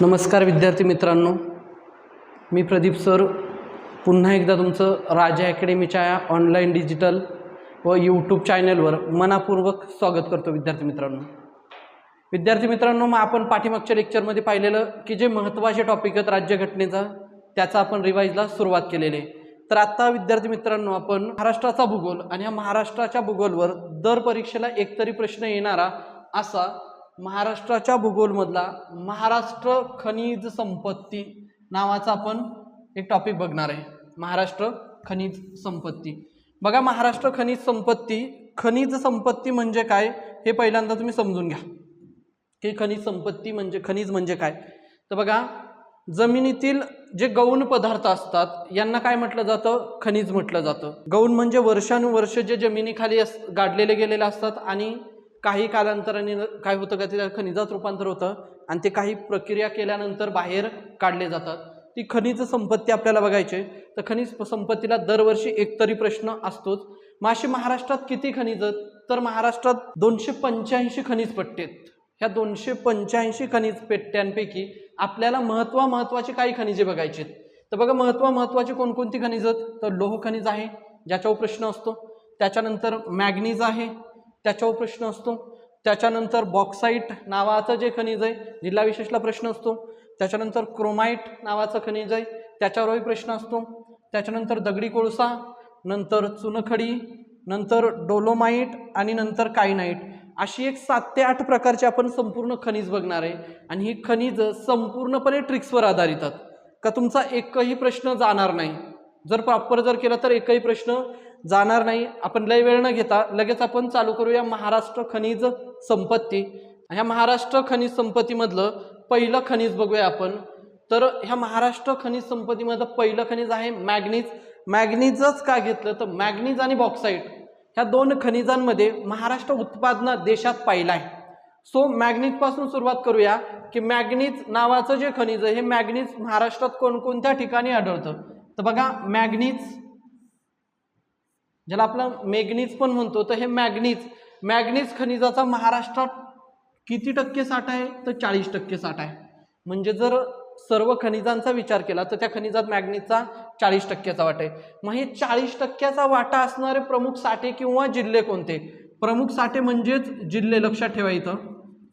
नमस्कार विद्यार्थी मित्रांनो. मी प्रदीप सर. पुन्हा एकदा तुमचं राजा अकॅडमीच्या या ऑनलाईन डिजिटल व यूट्यूब चॅनलवर मनापूर्वक स्वागत करतो विद्यार्थी मित्रांनो. विद्यार्थी मित्रांनो मग आपण पाठीमागच्या लेक्चरमध्ये पाहिलेलं की जे महत्त्वाचे टॉपिक आहेत राज्यघटनेचा त्याचा आपण रिवाईजला सुरुवात केलेली आहे. तर आत्ता विद्यार्थी मित्रांनो आपण महाराष्ट्राचा भूगोल आणि या महाराष्ट्राच्या भूगोलवर दर परीक्षेला एकतरी प्रश्न येणारा असा महाराष्ट्राच्या भूगोलमधला महाराष्ट्र खनिज संपत्ती नावाचा आपण एक टॉपिक बघणार आहे. महाराष्ट्र खनिज संपत्ती. बघा महाराष्ट्र खनिज संपत्ती खनिज संपत्ती म्हणजे काय हे पहिल्यांदा तुम्ही समजून घ्या. की खनिज संपत्ती म्हणजे खनिज म्हणजे काय? तर बघा जमिनीतील जे गौण पदार्थ असतात यांना काय म्हटलं जातं? खनिज म्हटलं जातं. गौण म्हणजे वर्षानुवर्ष जे जमिनीखाली अस गाडलेले गेलेले असतात आणि काही कालांतराने काय होतं का तिला खनिजात रूपांतर होतं आणि ते काही प्रक्रिया केल्यानंतर बाहेर काढले जातात. ती खनिज संपत्ती आपल्याला बघायची तर खनिज संपत्तीला दरवर्षी एकतरी प्रश्न असतोच. मग महाराष्ट्रात किती खनिज आहेत? तर महाराष्ट्रात दोनशे पंच्याऐंशी खनिज पट्टे आहेत. ह्या दोनशे पंच्याऐंशी खनिज पेट्ट्यांपैकी आपल्याला महत्त्वा महत्त्वाची काही खनिजे बघायची आहेत? तर बघा महत्त्वा महत्त्वाची कोणकोणती खनिज आहेत? तर लोह खनिज आहे ज्याच्यावर प्रश्न असतो. त्याच्यानंतर मॅग्नीज आहे त्याच्यावर प्रश्न असतो. त्याच्यानंतर बॉक्साईट नावाचं जे खनिज आहे जिल्हा विशेषला प्रश्न असतो. त्याच्यानंतर क्रोमाईट नावाचं खनिज आहे त्याच्यावरही प्रश्न असतो. त्याच्यानंतर दगडी कोळसा नंतर चुनखडी नंतर डोलोमाईट आणि नंतर कायनाईट. अशी एक सात ते आठ प्रकारची आपण संपूर्ण खनिज बघणार आहे. आणि ही खनिज संपूर्णपणे ट्रिक्सवर आधारित आहेत. का तुमचा एकही प्रश्न जाणार नाही. जर प्रॉपर जर केलं तर एकही प्रश्न जाणार नाही. आपण लय वेळ न घेता लगेच आपण चालू करूया महाराष्ट्र खनिज संपत्ती. ह्या महाराष्ट्र खनिज संपत्तीमधलं पहिलं खनिज बघूया आपण. तर ह्या महाराष्ट्र खनिज संपत्तीमधलं पहिलं खनिज आहे मॅग्नीज. मॅग्नीजच का घेतलं? तर मॅग्नीज आणि बॉक्साईट. ह्या दोन खनिजांमध्ये महाराष्ट्र उत्पादन देशात पाहिलं आहे. सो मॅग्नीजपासून सुरुवात करूया की मॅग्नीज नावाचं जे खनिज आहे हे मॅग्नीज महाराष्ट्रात कोणकोणत्या ठिकाणी आढळतं? तर बघा मॅग्नीज ज्याला आपलं मॅग्नीज पण म्हणतो तर हे मॅग्नीज. मॅग्नीज खनिजाचा महाराष्ट्रात किती टक्के साठा आहे? तर चाळीस टक्के साठा आहे. म्हणजे जर सर्व खनिजांचा विचार केला तर त्या खनिजात मॅग्नीजचा चाळीस टक्क्याचा वाटा आहे. मग हे चाळीस टक्क्याचा वाटा असणारे प्रमुख साठे किंवा जिल्हे कोणते? प्रमुख साठे म्हणजेच जिल्हे. लक्षात ठेवा इथं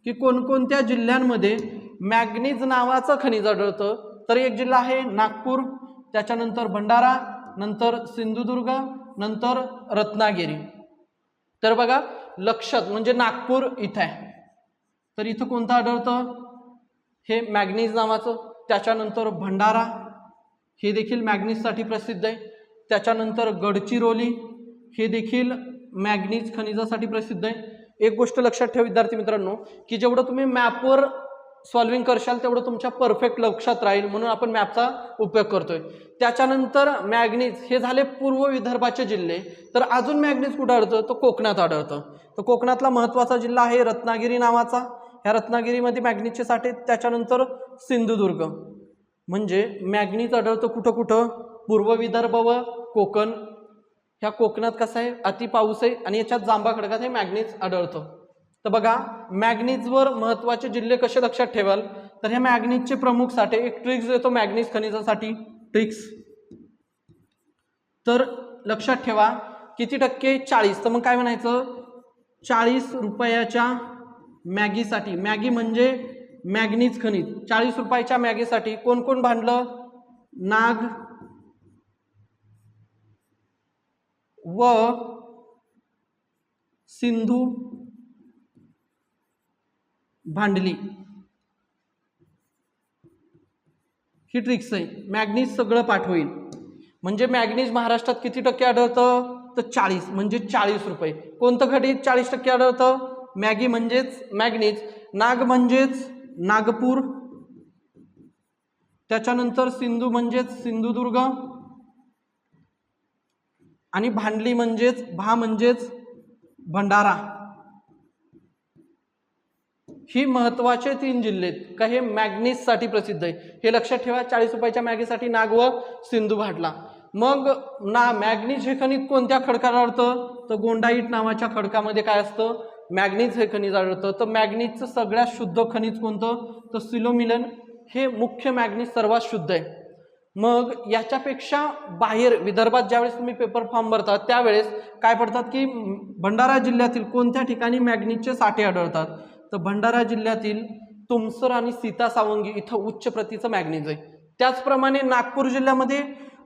की कोणकोणत्या जिल्ह्यांमध्ये मॅग्नीज नावाचं खनिज आढळतं. तर एक जिल्हा आहे नागपूर त्याच्यानंतर भंडारा नंतर सिंधुदुर्ग नंतर रत्नागिरी. तर बघा लक्षात म्हणजे नागपूर इथं आहे. तर इथं कोणतं आढळतं? हे मॅग्नीज नावाचं त्याच्यानंतर भंडारा. हे देखील मॅग्नीजसाठी प्रसिद्ध आहे. त्याच्यानंतर गडचिरोली हे देखील मॅग्नीज खनिजासाठी प्रसिद्ध आहे. एक गोष्ट लक्षात ठेवा विद्यार्थी मित्रांनो की जेवढं तुम्ही मॅपवर सॉल्विंग करशाल तेवढं तुमच्या परफेक्ट लक्षात राहील म्हणून आपण मॅपचा उपयोग करतोय. त्याच्यानंतर मॅग्नीज हे झाले पूर्व विदर्भाचे जिल्हे. तर अजून मॅग्नीज कुठं आढळतं? तर कोकणात आढळतं. तर कोकणातला महत्त्वाचा जिल्हा आहे रत्नागिरी नावाचा. ह्या रत्नागिरीमध्ये मॅग्नीजचे साठे त्याच्यानंतर सिंधुदुर्ग. म्हणजे मॅग्नीज आढळतं कुठं कुठं? पूर्व विदर्भ व कोकण. ह्या कोकणात कसं आहे? अति पाऊस आहे आणि याच्यात जांभा खडकात हे मॅग्नीज आढळतं. तर बघा मॅग्नीजवर महत्त्वाचे जिल्हे कसे लक्षात ठेवाल? तर ह्या मॅग्नीजचे प्रमुख साठे एक ट्रिक्स देतो मॅग्नीज खनिजासाठी. ट्रिक्स तर लक्षात ठेवा किती टक्के? चाळीस. तर मग काय म्हणायचं? चाळीस रुपयाच्या मॅगीसाठी. मॅगी म्हणजे मॅग्नीज खनिज. चाळीस रुपयाच्या मॅगीसाठी कोण कोण भांडलं? नाग व सिंधू भांडली. ही ट्रिक्स आहे. मॅग्नीज सगळं पाठवेल. म्हणजे मॅग्नीज महाराष्ट्रात किती टक्के आढळतं? तर चाळीस म्हणजे चाळीस रुपये. कोणतं घडीत चाळीस टक्के आढळतं? मॅगी म्हणजेच मॅग्नीज नाग म्हणजेच नागपूर. त्याच्यानंतर सिंधू म्हणजेच सिंधुदुर्ग. आणि भांडली म्हणजेच भा म्हणजेच भंडारा. ही महत्त्वाचे तीन जिल्हे आहेत. का हे मॅग्नीससाठी प्रसिद्ध आहे? हे लक्षात ठेवा चाळीस रुपयाच्या मॅगीसाठी नाग व सिंधू भाटला. मग ना मॅग्नीज हे खनिज कोणत्या खडकात आढळतं? तर गोंडाईट नावाच्या खडकामध्ये काय असतं? मॅग्नीज हे खनिज आढळतं. तर मॅग्नीजचं सगळ्यात शुद्ध खनिज कोणतं? तर सिलोमिलन. हे मुख्य मॅग्नीज सर्वात शुद्ध आहे. मग याच्यापेक्षा बाहेर विदर्भात ज्यावेळेस तुम्ही पेपर फॉर्म भरतात त्यावेळेस काय पडतात की भंडारा जिल्ह्यातील कोणत्या ठिकाणी मॅग्नीजचे साठे आढळतात? तर भंडारा जिल्ह्यातील तुमसर आणि सीता सावंगी इथं उच्च प्रतीचं मॅग्नेज आहे. त्याचप्रमाणे नागपूर जिल्ह्यामध्ये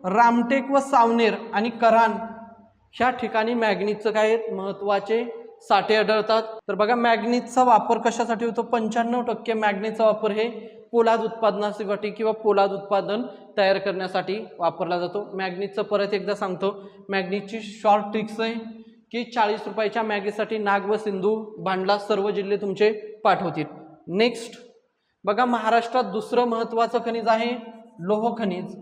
रामटेक व सावनेर आणि करान ह्या ठिकाणी मॅग्नीजचं काय आहेत महत्त्वाचे साठे आढळतात. तर बघा मॅग्नीजचा वापर कशासाठी होतो? पंच्याण्णव टक्के मॅग्नीजचा वापर हे पोलाद उत्पादनासाठी किंवा पोलाद उत्पादन तयार करण्यासाठी वापरला जातो. मॅग्नीजचं परत एकदा सांगतो. मॅग्नीजची शॉर्ट ट्रिक्स आहे. की चाळीस रुपयाच्या मॅगीसाठी नाग व सिंधू भांडला सर्व जिल्हे तुमचे पाठवतील. नेक्स्ट बघा महाराष्ट्रात दुसरं महत्त्वाचं खनिज आहे लोह खनिज.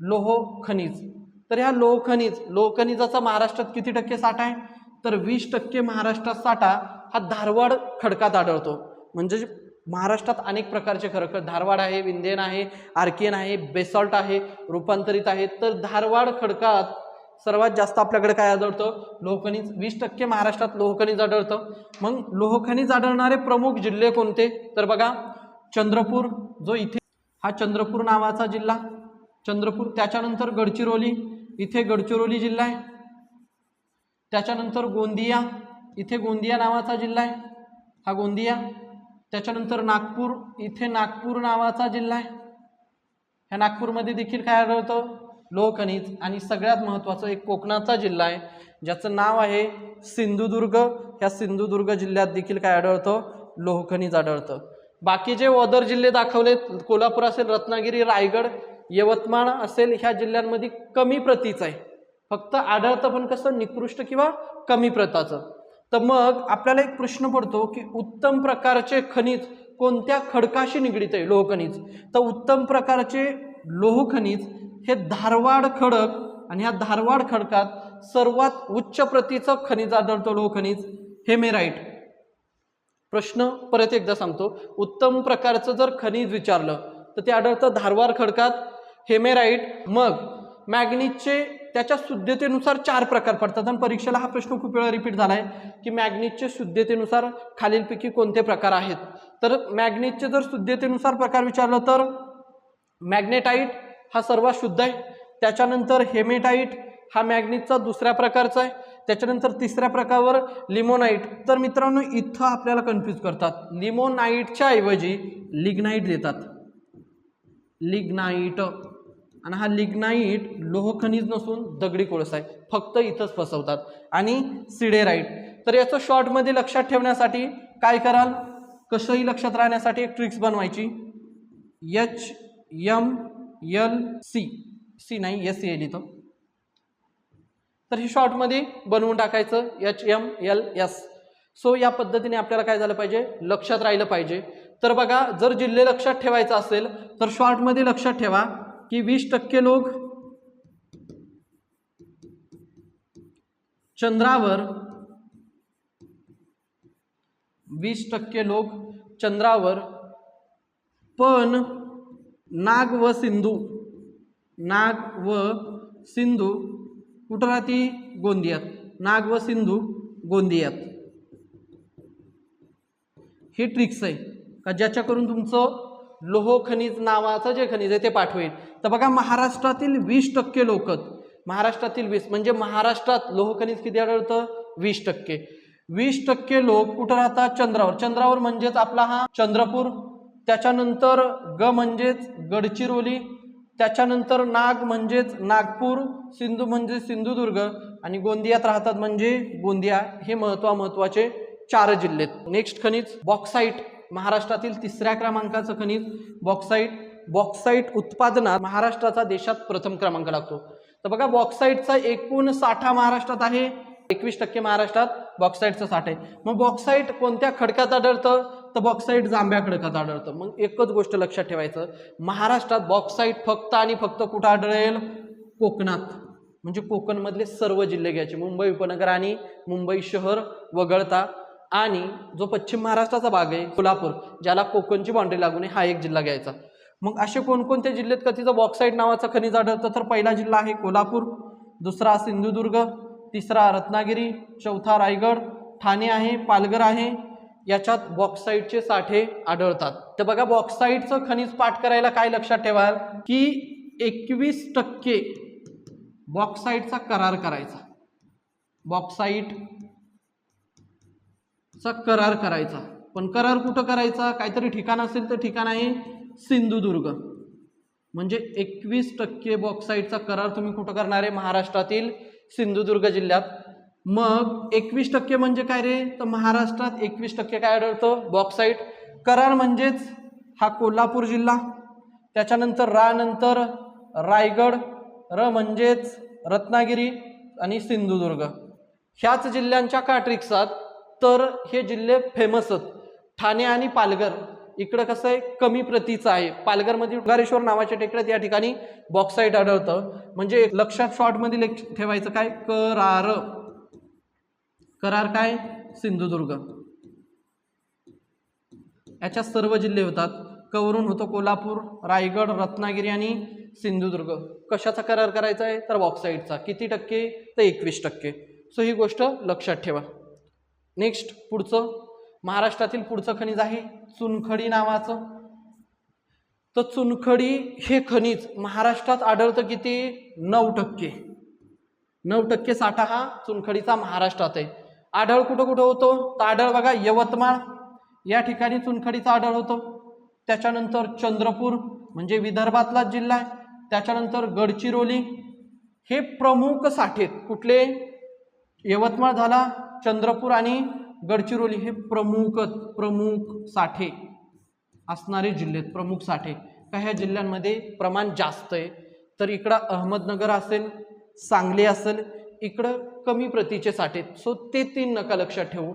लोह खनिज. तर ह्या लोह खनिज लोह खनिजाचा महाराष्ट्रात किती टक्के साठा आहे? तर वीस टक्के महाराष्ट्रात साठा हा धारवाड खडकात आढळतो. म्हणजे महाराष्ट्रात अनेक प्रकारचे खडक धारवाड आहे विंध्यन आहे आर्कियन आहे बेसॉल्ट आहे रूपांतरित आहे. तर धारवाड खडकात सर्वात जास्त आपल्याकडे काय आढळतं? लोहखनिज. वीस टक्के महाराष्ट्रात लोहखनिज आढळतं. मग लोहखनिज आढळणारे प्रमुख जिल्हे कोणते? तर बघा चंद्रपूर जो इथे हा चंद्रपूर नावाचा जिल्हा. चंद्रपूर त्याच्यानंतर गडचिरोली. इथे गडचिरोली जिल्हा आहे. त्याच्यानंतर गोंदिया. इथे गोंदिया नावाचा जिल्हा आहे. हा गोंदिया. त्याच्यानंतर नागपूर. इथे नागपूर नावाचा जिल्हा आहे. ह्या नागपूरमध्ये देखील काय आढळतं? लोहखनिज आणि सगळ्यात महत्त्वाचं एक कोकणाचा जिल्हा आहे ज्याचं नाव आहे सिंधुदुर्ग. ह्या सिंधुदुर्ग जिल्ह्यात देखील काय आढळतं? लोहखनिज आढळतं. बाकी जे वदर जिल्हे दाखवलेत कोल्हापूर असेल रत्नागिरी रायगड यवतमाळ असेल ह्या जिल्ह्यांमध्ये कमी प्रतीचं आहे. फक्त आढळतं पण कसं? निकृष्ट किंवा कमी प्रताचं. तर मग आपल्याला एक प्रश्न पडतो की उत्तम प्रकारचे खनिज कोणत्या खडकाशी निगडीत आहे? लोहखनिज. तर उत्तम प्रकारचे लोहखनिज हे धारवाड खडक आणि ह्या धारवाड खडकात सर्वात उच्च प्रतीचं खनिज आढळतं लोहखनिज हेमेराईट प्रश्न परत एकदा सांगतो. उत्तम प्रकारचं जर खनिज विचारलं तर ते आढळतं धारवाड खडकात हेमेराईट मग मॅग्नीजचे त्याच्या शुद्धतेनुसार चार प्रकार पडतात आणि परीक्षेला हा प्रश्न खूप वेळा रिपीट झाला आहे की मॅग्नीजचे शुद्धतेनुसार खालीलपैकी कोणते प्रकार आहेत? तर मॅग्नीजचे जर शुद्धतेनुसार प्रकार विचारलं तर मॅग्नेटाईट हा सर्वात शुद्ध आहे. त्याच्यानंतर हेमेटाईट हा मॅग्नेटचा दुसऱ्या प्रकारचा आहे. त्याच्यानंतर तिसऱ्या प्रकारावर लिमोनाईट तर मित्रांनो इथं आपल्याला कन्फ्यूज करतात. लिमोनाईटच्या ऐवजी लिग्नाईट देतात. लिग्नाईट आणि हा लिग्नाईट लोहखनिज नसून दगडी कोळसा आहे. फक्त इथंच फसवतात. आणि सिडेराईट तर याचं शॉर्टमध्ये लक्षात ठेवण्यासाठी काय कराल? कसंही लक्षात राहण्यासाठी एक ट्रिक्स बनवायची. H M L C. C नाही एस सी येईल तर हे शॉर्टमध्ये बनवून टाकायचं H M L S so या पद्धतीने आपल्याला काय झालं पाहिजे? लक्षात राहिलं पाहिजे. तर बघा जर जिल्हे लक्षात ठेवायचं असेल तर शॉर्टमध्ये लक्षात ठेवा की वीस टक्के लोक चंद्रावर वीस टक्के लोक चंद्रावर पण नाग व सिंधू. नाग व सिंधू कुठं राहते? गोंदियात. नाग व सिंधू गोंदियात. हे ट्रिक्स आहे. का ज्याच्याकरून तुमचं लोह खनिज नावाचं जे खनिज आहे ते पाठवेल. तर बघा महाराष्ट्रातील वीस टक्के लोक महाराष्ट्रातील वीस म्हणजे महाराष्ट्रात लोह खनिज किती आढळतं? वीस टक्के. वीस टक्के लोक कुठं राहतात? चंद्रावर. चंद्रावर म्हणजेच आपला हा चंद्रपूर. त्याच्यानंतर ग म्हणजेच गडचिरोली त्याच्यानंतर नाग म्हणजेच नागपूर सिंधू म्हणजे सिंधुदुर्ग आणि गोंदियात राहतात म्हणजे गोंदिया. हे महत्वा महत्त्वाचे चार जिल्हे नेक्स्ट खनिज बॉक्साईट महाराष्ट्रातील तिसऱ्या क्रमांकाचं खनिज बॉक्साईट बॉक्साईट उत्पादनात महाराष्ट्राचा देशात प्रथम क्रमांक लागतो. तर बघा बॉक्साईटचा एकूण साठा महाराष्ट्रात आहे. एकवीस टक्के महाराष्ट्रात बॉक्साईटचं साठा आहे. मग बॉक्साईट कोणत्या खडकात आढळतं? तर बॉक्साईट जांभ्याकडे कसं आढळतं. मग एकच गोष्ट लक्षात ठेवायचं. महाराष्ट्रात बॉक्साईट फक्त आणि फक्त कुठं आढळेल? कोकणात. म्हणजे कोकणमधले सर्व जिल्हे घ्यायचे. मुंबई उपनगर आणि मुंबई शहर वगळता. आणि जो पश्चिम महाराष्ट्राचा भाग आहे कोल्हापूर ज्याला कोकणची बाउंड्री लागून आहे हा एक जिल्हा घ्यायचा. मग असे कोणकोणत्या जिल्ह्यात का बॉक्साईट नावाचं खनिज आढळतं? तर पहिला जिल्हा आहे कोल्हापूर. दुसरा सिंधुदुर्ग. तिसरा रत्नागिरी. चौथा रायगड. ठाणे आहे पालघर आहे. याच्यात बॉक्साईटचे साठे आढळतात. तर बघा बॉक्साईटचं खनिज पाठ करायला काय लक्षात ठेवाल? की एकवीस टक्के बॉक्साईटचा करार करायचा. बॉक्साईटचा करार करायचा. पण करार कुठं करायचा? काहीतरी ठिकाण असेल तर ठिकाण आहे सिंधुदुर्ग. म्हणजे एकवीस टक्के बॉक्साईटचा करार तुम्ही कुठं करणार आहे? महाराष्ट्रातील सिंधुदुर्ग जिल्ह्यात. मग एकवीस टक्के म्हणजे काय रे? तर महाराष्ट्रात एकवीस टक्के काय आढळतं? बॉक्साईट करार म्हणजेच हा कोल्हापूर जिल्हा. त्याच्यानंतर रा नंतर रायगड. र म्हणजेच रत्नागिरी आणि सिंधुदुर्ग. ह्याच जिल्ह्यांच्या काट्रिक्सात तर हे जिल्हे फेमस आहेत. ठाणे आणि पालघर. इकडं कसं आहे? कमी प्रतीचं आहे. पालघरमध्ये उगारेश्वर नावाच्या टेकड्यात या ठिकाणी बॉक्साईट आढळतं. म्हणजे लक्षात शॉर्टमध्ये लेख ठेवायचं काय? करार. करार काय? सिंधुदुर्ग. याच्या सर्व जिल्हे होतात. कवरून होतो कोल्हापूर रायगड रत्नागिरी आणि सिंधुदुर्ग. कशाचा करार करायचा आहे? तर बॉक्साईटचा किती टक्के? तर एकवीस टक्के. सो ही गोष्ट लक्षात ठेवा. नेक्स्ट पुढचं. महाराष्ट्रातील पुढचं खनिज आहे चुनखडी नावाचं. तर चुनखडी हे खनिज महाराष्ट्रात आढळतं किती? नऊ टक्के. नऊ टक्के साठा हा चुनखडीचा महाराष्ट्रात आहे. आढळ कुठं कुठं होतो? तर आढळ बघा यवतमाळ. या ठिकाणी चुनखडीचा आढळ होतो. त्याच्यानंतर चंद्रपूर म्हणजे विदर्भातला जिल्हा आहे. त्याच्यानंतर गडचिरोली. हे प्रमुख साठे कुठले? यवतमाळ झाला चंद्रपूर आणि गडचिरोली हे प्रमुख प्रमुख साठे असणारे जिल्हे प्रमुख साठे. का ह्या जिल्ह्यांमध्ये प्रमाण जास्त आहे? तर इकडं अहमदनगर असेल सांगली असेल इकडं कमी प्रतीचे साठे. आहेत. सो ते तीन नका लक्षात ठेवू.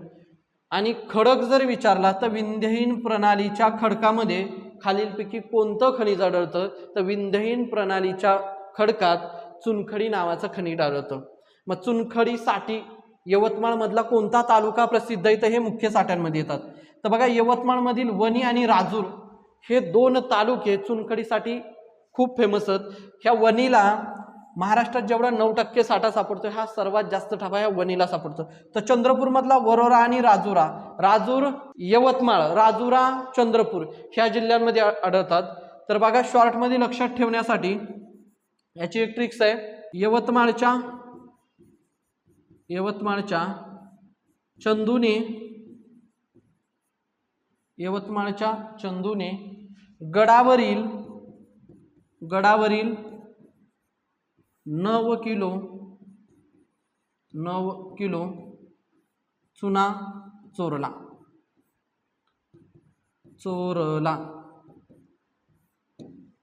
आणि खडक जर विचारला तर विंध्यहीन प्रणालीच्या खडकामध्ये खालीलपैकी कोणतं खनिज आढळतं? तर विंध्यहीन प्रणालीच्या खडकात चुनखडी नावाचं खनिज आढळतं. मग चुनखडी साठी यवतमाळमधला कोणता तालुका प्रसिद्ध आहे? तर हे मुख्य साठ्यांमध्ये येतात. तर बघा यवतमाळमधील वणी आणि राजूर हे दोन तालुके चुनखडीसाठी खूप फेमस आहेत. ह्या वणीला महाराष्ट्रात जेवढा नऊ टक्के साठा सापडतो हा सर्वात जास्त ठाबा ह्या वणीला सापडतो. तर चंद्रपूरमधला वरोरा आणि राजुरा राजूर यवतमाळ राजुरा चंद्रपूर ह्या जिल्ह्यांमध्ये आढळतात. तर बघा शॉर्टमध्ये लक्षात ठेवण्यासाठी याची एक ट्रिक्स आहे. यवतमाळच्या यवतमाळच्या चंदूने यवतमाळच्या चंदूने गडावरील गडावरील नव किलो नव किलो चुना चोरला. चोरला.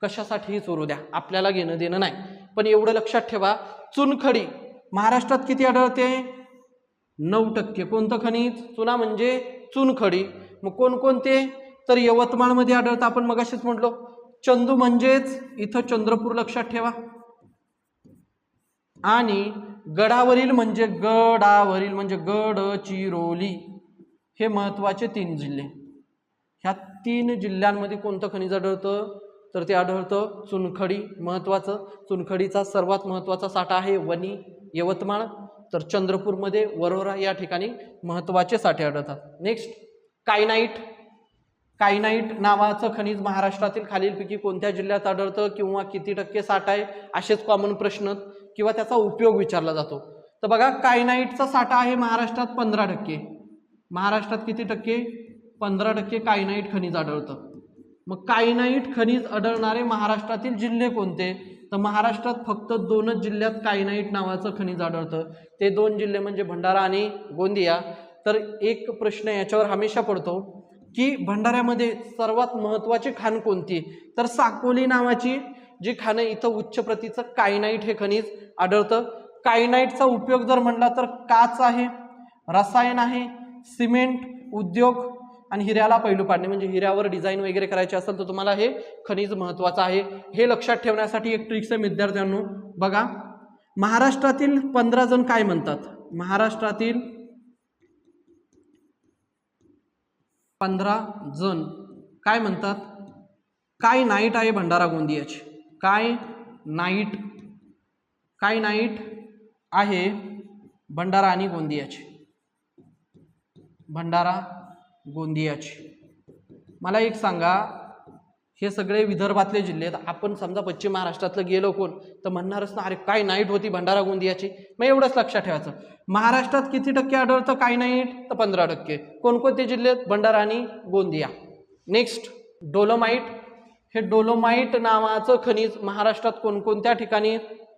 कशासाठीही चोरू द्या? आपल्याला घेणं देणं नाही. पण एवढं लक्षात ठेवा चुनखडी महाराष्ट्रात किती आढळते? नऊ टक्के. कोणतं खनिज? चुना म्हणजे चुनखडी. मग कोणकोणते? तर यवतमाळमध्ये आढळतं आपण मगाशीच म्हटलो. चंदू म्हणजेच इथं चंद्रपूर लक्षात ठेवा. आणि गडावरील म्हणजे गडावरील म्हणजे गडचिरोली हे महत्त्वाचे तीन जिल्हे. ह्या तीन जिल्ह्यांमध्ये कोणतं खनिज आढळतं? तर ते आढळतं चुनखडी महत्त्वाचं चुनखडीचा सर्वात महत्त्वाचा साठा आहे वणी यवतमाळ. तर चंद्रपूरमध्ये वरोरा या ठिकाणी महत्त्वाचे साठे आढळतात. नेक्स्ट कायनाईट कायनाईट नावाचं खनिज महाराष्ट्रातील खालीलपैकी कोणत्या जिल्ह्यात आढळतं किंवा किती टक्के साठा आहे असेच कॉमन प्रश्न किंवा त्याचा उपयोग विचारला जातो. तर बघा कायनाईटचा साठा आहे महाराष्ट्रात पंधरा टक्के. महाराष्ट्रात किती टक्के? पंधरा टक्के कायनाईट खनिज आढळतं. मग कायनाईट खनिज आढळणारे महाराष्ट्रातील जिल्हे कोणते? तर महाराष्ट्रात फक्त दोनच जिल्ह्यात कायनाईट नावाचं खनिज आढळतं. ते दोन जिल्हे म्हणजे भंडारा आणि गोंदिया. तर एक प्रश्न याच्यावर हमेशा पडतो. की भंडाऱ्यामध्ये सर्वात महत्त्वाची खाण कोणती? तर साकोली नावाची जी खाणं इथं उच्च प्रतीचं कायनाईट हे खनिज आढळतं. कायनाईटचा उपयोग जर म्हणला तर काच आहे रसायन आहे सिमेंट उद्योग आणि हिऱ्याला पैलू पाडणे. म्हणजे हिऱ्यावर डिझाईन वगैरे करायचे असेल तर तुम्हाला हे खनिज महत्त्वाचं आहे. हे लक्षात ठेवण्यासाठी एक ट्रिक्स आहे विद्यार्थ्यांनो. बघा महाराष्ट्रातील पंधरा जण काय म्हणतात? महाराष्ट्रातील पंधरा जण. काय म्हणतात? काय नाईट आहे भंडारा गोंदियाची? काय नाईट काय नाईट आहे भंडारा आणि गोंदियाची? भंडारा गोंदियाची. मला एक सांगा हे सगळे विदर्भातले जिल्हे आहेत. आपण समजा पश्चिम महाराष्ट्रातलं गेलो कोण तर म्हणणारच ना अरे काय नाईट होती भंडारा गोंदियाची. मग एवढंच लक्षात ठेवायचं. महाराष्ट्रात किती टक्के आढळतं काय नाईट? तर पंधरा टक्के. कोणकोणते जिल्हे आहेत? भंडारा आणि गोंदिया. नेक्स्ट डोलोमाईट हे डोलोमाईट नावाचं खनिज महाराष्ट्रात कोणकोणत्या ठिकाणी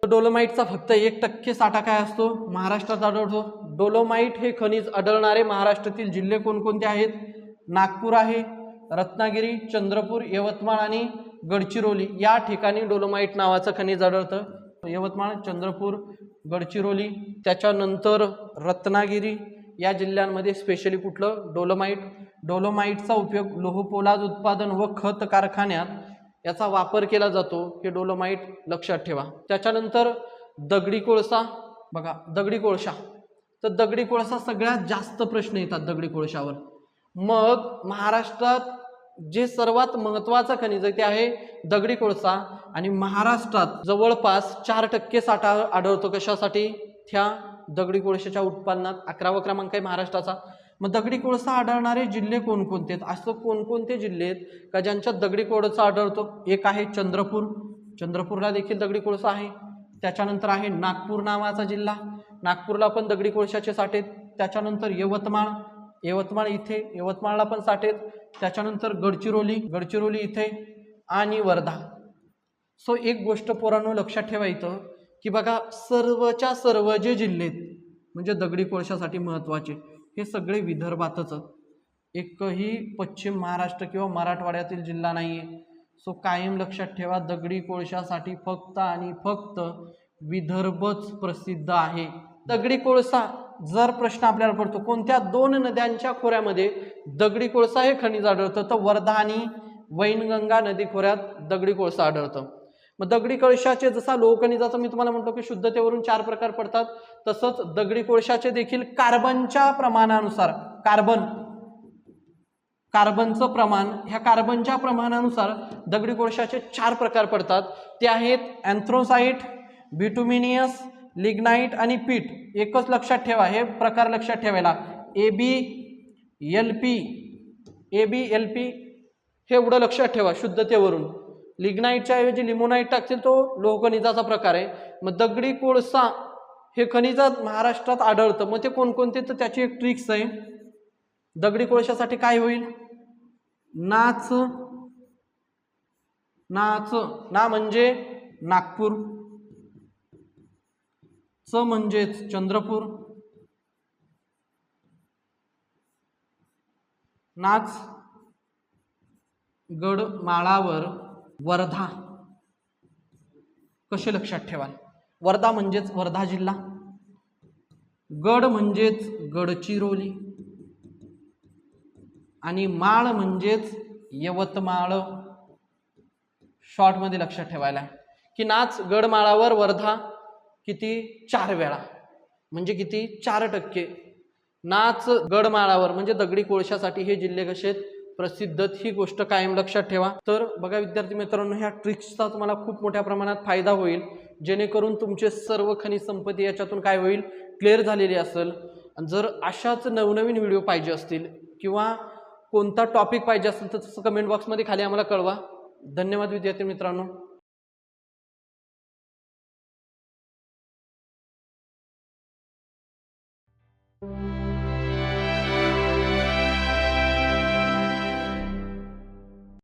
डोलोमाईटचा फक्त एक टक्के साठा काय असतो? महाराष्ट्रात आढळतो. डोलोमाईट हे खनिज आढळणारे महाराष्ट्रातील जिल्हे कोणकोणते आहेत? नागपूर आहे रत्नागिरी चंद्रपूर यवतमाळ आणि गडचिरोली या ठिकाणी डोलोमाईट नावाचं खनिज आढळतं. यवतमाळ चंद्रपूर गडचिरोली त्याच्यानंतर रत्नागिरी या जिल्ह्यांमध्ये स्पेशली कुठलं? डोलोमाईट. डोलोमाईटचा उपयोग लोहपोलाद उत्पादन व खत कारखान्यात याचा वापर केला जातो. हे डोलोमाईट लक्षात ठेवा. त्याच्यानंतर दगडी कोळसा. बघा दगडी कोळसा. तर दगडी कोळसा सगळ्यात जास्त प्रश्न येतात दगडी कोळशावर. मग महाराष्ट्रात जे सर्वात महत्त्वाचं खनिज आहे ते आहे दगडी कोळसा आणि महाराष्ट्रात जवळपास चार टक्के साठा आढळतो कशासाठी? त्या दगडी कोळशाच्या उत्पन्नात अकरावा क्रमांक आहे महाराष्ट्राचा. मग दगडी कोळसा आढळणारे जिल्हे कोणकोणते आहेत? असं कोणकोणते जिल्हे आहेत का ज्यांच्यात दगडी कोळसा आढळतो? एक आहे चंद्रपूर. चंद्रपूरला देखील दगडी कोळसा आहे. त्याच्यानंतर आहे नागपूर नावाचा जिल्हा. नागपूरला पण दगडी कोळशाचे साठे आहेत. त्याच्यानंतर यवतमाळ. यवतमाळ इथे यवतमाळला पण साठेत आहेत. त्याच्यानंतर गडचिरोली गडचिरोली इथे आणि वर्धा. सो एक गोष्ट पोरांनो लक्षात ठेवायचं की बघा सर्वच्या सर्व जे जिल्हे आहेत म्हणजे दगडी कोळशासाठी महत्त्वाचे हे सगळे विदर्भातच. एकही पश्चिम महाराष्ट्र किंवा मराठवाड्यातील जिल्हा नाही आहे सो कायम लक्षात ठेवा दगडी कोळशासाठी फक्त आणि फक्त विदर्भच प्रसिद्ध आहे. दगडी कोळसा. जर प्रश्न आपल्याला पडतो कोणत्या दोन नद्यांच्या खोऱ्यामध्ये दगडी कोळसा हे खनिज आढळतं? तर वर्धा आणि वैनगंगा नदी खोऱ्यात दगडी कोळसा आढळतं. मग दगडी कोळशाचे जसा लोहखनिजाचं मी तुम्हाला म्हणतो की शुद्धतेवरून चार प्रकार पडतात तसंच दगडी कोळशाचे देखील कार्बनच्या प्रमाणानुसार कार्बन कार्बनचं प्रमाण ह्या कार्बनच्या प्रमाणानुसार दगडी कोळशाचे चार प्रकार पडतात. ते आहेत अँथ्रोसाईट बिटुमिनियस लिग्नाईट आणि पीठ एकच लक्षात ठेवा हे प्रकार लक्षात ठेवायला. A B L P A B L P हे एवढं लक्षात ठेवा शुद्धतेवरून. लिग्नाईटच्या ऐवजी लिमोनाईट टाकतील तो लोहखनिजाचा प्रकार आहे. मग दगडी कोळसा हे खनिजात महाराष्ट्रात आढळतं. मग ते कोणकोणते? तर त्याची एक ट्रिक्स आहे. दगडी कोळशासाठी काय होईल? नाच नाच ना म्हणजे नागपूर. च म्हणजेच चंद्रपूर. नाच गड माळावर वर्धा. कसे लक्षात ठेवाल? वर्धा म्हणजेच वर्धा जिल्हा. गड म्हणजेच गडचिरोली. आणि माळ म्हणजेच यवतमाळ. शॉर्टमध्ये लक्षात ठेवायला. आहे की नाच गडमाळावर वर्धा किती? चार वेळा. म्हणजे किती? चार टक्के. नाच गडमाळावर म्हणजे दगडी कोळशासाठी हे जिल्हे कसे प्रसिद्धत प्रसिद्ध ही गोष्ट कायम लक्षात ठेवा. तर बघा विद्यार्थी मित्रांनो ह्या ट्रिक्सचा तुम्हाला खूप मोठ्या प्रमाणात फायदा होईल. जेणेकरून तुमचे सर्व खनिज संपत्ती याच्यातून काय होईल? क्लिअर झालेली असेल. जर अशाच नवनवीन व्हिडिओ पाहिजे असतील किंवा कोणता टॉपिक पाहिजे असेल तर तसं कमेंट बॉक्समध्ये खाली आम्हाला कळवा. धन्यवाद विद्यार्थी मित्रांनो.